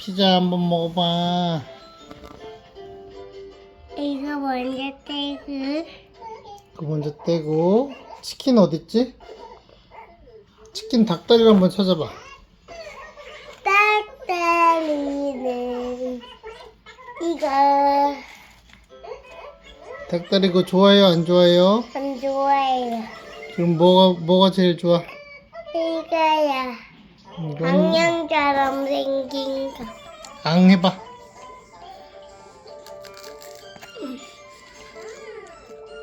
피자 한번 먹어봐. 이거 먼저 떼고 그거 먼저 떼고 치킨 어딨지? 치킨 닭다리 를 한번 찾아봐. 딱따리는 이거 닭다리 그거 좋아해요? 안 좋아해요? 안 좋아해요. 그럼 뭐가 뭐가 제일 좋아? 이거야. 이건 방향처럼 생긴 거. 앙 해봐.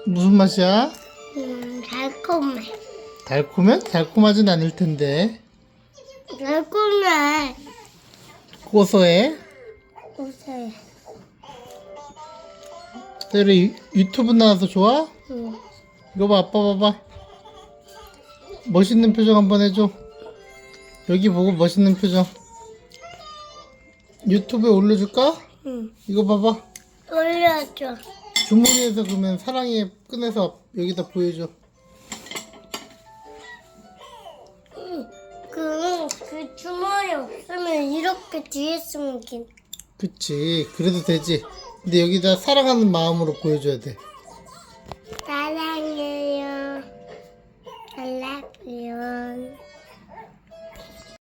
무슨 맛이야? 음, 달콤해. 달콤해? 달콤하진 않을 텐데. 달콤해. 고소해? 웃어요. 때려 유튜브 나와서 좋아? 응. 이거 봐, 아빠 봐봐. 멋있는 표정 한번 해줘. 여기 보고 멋있는 표정. 유튜브에 올려줄까? 응. 이거 봐봐. 올려줘. 주머니에서 그러면 사랑의 꺼내서 여기다 보여줘. 그, 그 주머니 없으면 이렇게 뒤에 쓰면 긴. 그치. 그래도 되지. 근데 여기다 사랑하는 마음으로 보여줘야 돼. 사랑해요. I love you.